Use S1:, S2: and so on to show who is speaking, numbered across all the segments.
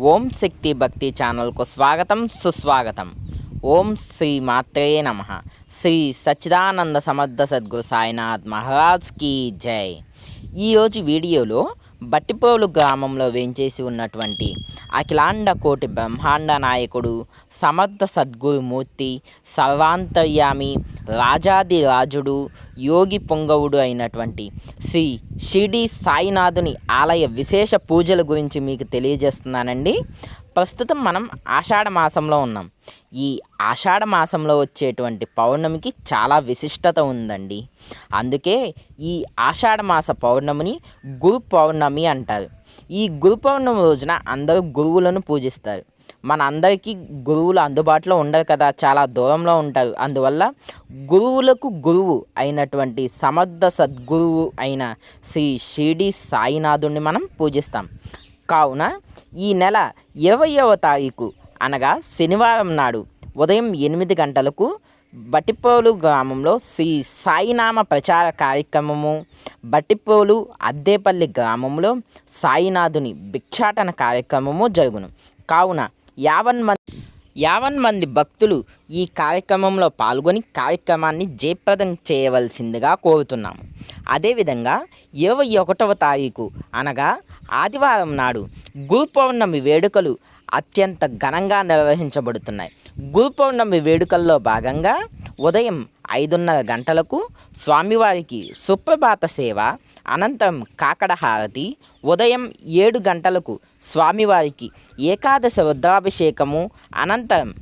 S1: ఓం శక్తి భక్తి ఛానల్కు స్వాగతం సుస్వాగతం. ఓం శ్రీ మాత్రే నమ. శ్రీ సచ్చిదానంద సమర్థ సద్గురు సాయినాథ్ మహారాజ్ కీ జై. ఈరోజు వీడియోలో బట్టిపోలు గ్రామంలో వేంచేసి ఉన్నటువంటి అఖిలాండ కోటి బ్రహ్మాండ నాయకుడు సమర్థ సద్గురుమూర్తి సర్వాంతర్యామి రాజాది రాజుడు యోగి పొంగవుడు అయినటువంటి శ్రీ షిడి సాయినాథుని ఆలయ విశేష పూజల గురించి మీకు తెలియజేస్తున్నానండి. ప్రస్తుతం మనం ఆషాఢ మాసంలో ఉన్నాం. ఈ ఆషాఢ మాసంలో వచ్చేటువంటి పౌర్ణమికి చాలా విశిష్టత ఉందండి. అందుకే ఈ ఆషాఢ మాస పౌర్ణమిని గురు పౌర్ణమి అంటారు. ఈ గురు పౌర్ణమి రోజున అందరూ గురువులను పూజిస్తారు. మన అందరికీ గురువులు అందుబాటులో ఉండరు కదా చాలా దూరంలో ఉంటారు. అందువల్ల గురువులకు గురువు అయినటువంటి సమర్థ సద్గురువు అయిన శ్రీ షిరిడి సాయినాథుడిని మనం పూజిస్తాం. కావున ఈ నెల ఇరవయవ తారీఖు అనగా శనివారం నాడు ఉదయం ఎనిమిది గంటలకు బట్టిపోలు గ్రామంలో శ్రీ సాయినామ ప్రచార కార్యక్రమము బట్టిపోలు అద్దేపల్లి గ్రామంలో సాయినాథుని భిక్షాటన కార్యక్రమము జరుగును. కావున యావన్ మంది యావన్ మంది భక్తులు ఈ కార్యక్రమంలో పాల్గొని కార్యక్రమాన్ని జయప్రదం చేయవలసిందిగా కోరుతున్నాము. అదేవిధంగా ఇరవై ఒకటవ తారీఖు అనగా ఆదివారం నాడు గురు పౌర్ణమి వేడుకలు అత్యంత ఘనంగా నిర్వహించబడుతున్నాయి. గురు పౌర్ణమి వేడుకల్లో భాగంగా ఉదయం ఐదున్నర గంటలకు స్వామివారికి సుప్రభాత సేవ అనంతరం కాకడ హారతి ఉదయం ఏడు గంటలకు స్వామివారికి ఏకాదశ రుద్రాభిషేకము అనంతరం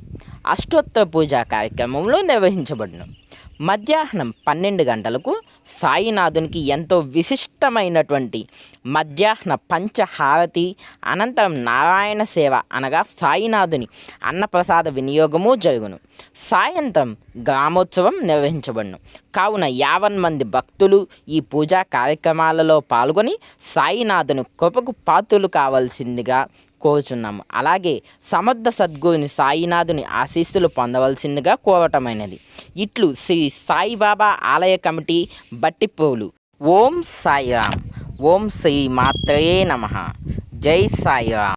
S1: అష్టోత్తర పూజా కార్యక్రమంలో నిర్వహించబడును. మధ్యాహ్నం పన్నెండు గంటలకు సాయినాథునికి ఎంతో విశిష్టమైనటువంటి మధ్యాహ్న పంచహారతి అనంతరం నారాయణ సేవ అనగా సాయినాథుని అన్నప్రసాద వినియోగము జరుగును. సాయంత్రం గ్రామోత్సవం నిర్వహించబడును. కావున యావన్ మంది భక్తులు ఈ పూజా కార్యక్రమాలలో పాల్గొని సాయినాథుని కృపకు పాత్రులు కావాల్సిందిగా కోరుచున్నాము. అలాగే సమర్థ సద్గురుని సాయినాథుని ఆశీస్సులు పొందవలసిందిగా కోరటమైనది. ఇట్లు శ్రీ సాయిబాబా ఆలయ కమిటీ బట్టిపోలు. ఓం సాయిరామ్. ఓం శ్రీ మాత్రే నమ. జై సాయిరామ్.